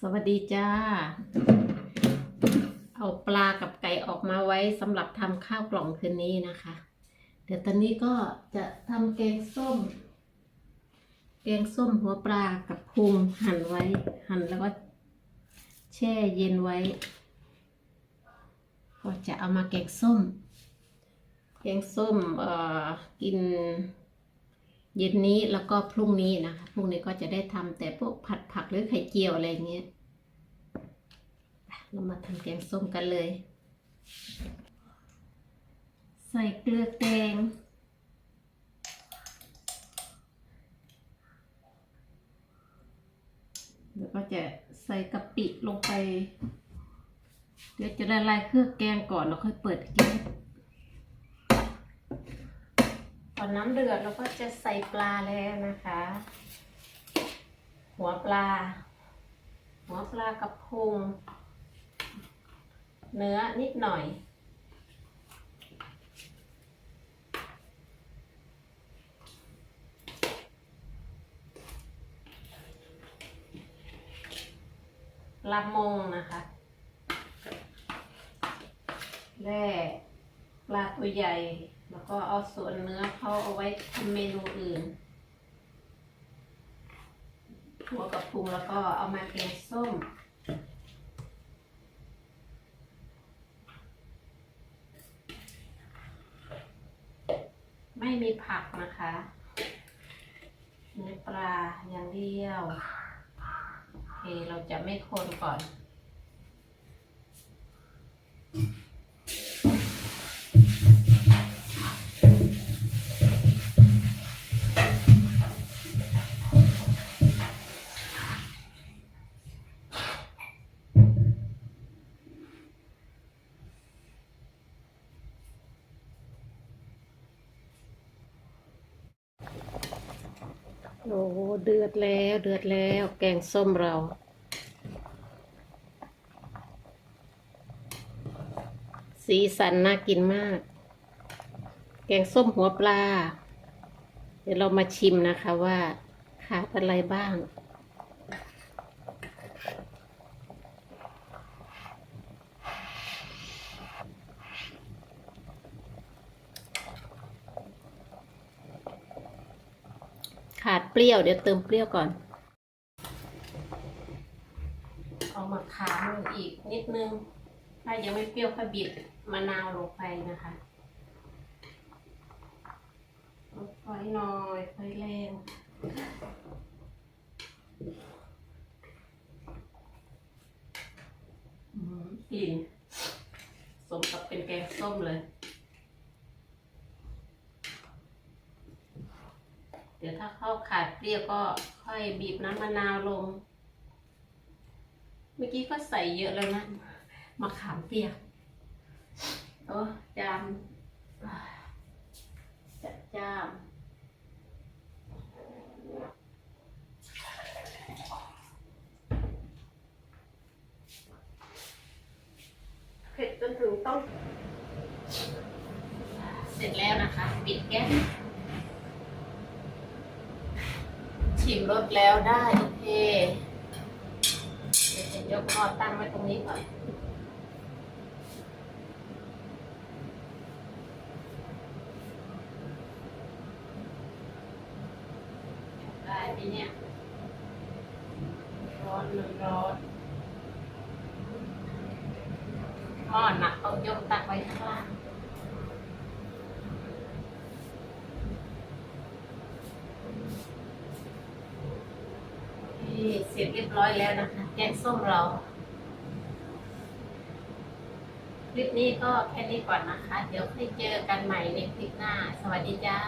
สวัสดีจ้า เอาปลากับไก่ออกมาไว้สำหรับทำข้าวกล่องคืนนี้นะคะ เดี๋ยวตอนนี้ก็จะทำแกงส้ม แกงส้มหัวปลากับพุงหั่นไว้ หั่นแล้วก็แช่เย็นไว้ ก็จะเอามาแกงส้ม แกงส้มเอ่อกิน เย็นนี้แล้วก็พรุ่งนี้นะคะพรุ่งนี้ก็จะได้ทำแต่พวกผัดผักหรือไข่เจียวอะไรเงี้ยเรามาทำแกงส้มกันเลย ใส่เกลือแกงแล้วก็จะใส่กะปิลงไป เดี๋ยวจะละลายเครื่องแกงก่อนแล้วค่อยเปิดแก๊ส พ อน้ำเดือดเราก็จะใส่ปลาแล้วนะคะ หัวปลา หัวปลากับพุง เนื้อนิดหน่อยลามงนะคะแร่ปลาตัวใหญ่ แล้วก็เอาส่วนเนื้อเขาเอาไว้ทำเมนูอื่นหัวกับพุงแล้วก็เอามาแกงส้ม ไม่มีผักนะคะเนื้อปลาอย่างเดียวโอเคเราจะไม่คนก่อน โอ้เดือดแล้วเดือดแล้วแกงส้มเรา สีสันน่ากินมาก แกงส้มหัวปลา เดี๋ยวเรามาชิมนะคะว่าขาดอะไรบ้าง ขาดเปรี้ยวเดี๋ยวเติมเปรี้ยวก่อน เอามาขามลงอีกนิดนึง ถ้ายังไม่เปรี้ยวก็บีบมะนาวลงไปนะคะค่อยหน่อยค่อยแรงอืมกลิ่นสมกับเป็นแกงส้มเลย ดี๋ยวถ้าเข้าขาดเปรี้ยวก็ค่อยบีบน้ำมะนาวลง เมื่อกี้ก็ใส่เยอะแล้วนะมะขามเปียกโอ้จามจัดจามเผ็ดจนถึงต้อง เสร็จแล้วนะคะ ปิดแก๊ส ชิมรสแล้วได้โอเคเดี๋ยวจะยกหม้อตั้งไว้ตรงนี้ก่อนได้ทีเนี้ยร้อนมันร้อนหม้อหนักต้องยกตักไว้ข้างล่าง นี่ เสร็จเรียบร้อยแล้วนะคะแกงส้มเรา คลิปนี้ก็แค่นี้ก่อนนะคะ เดี๋ยวค่อยเจอกันใหม่ในคลิปหน้า สวัสดีจ้า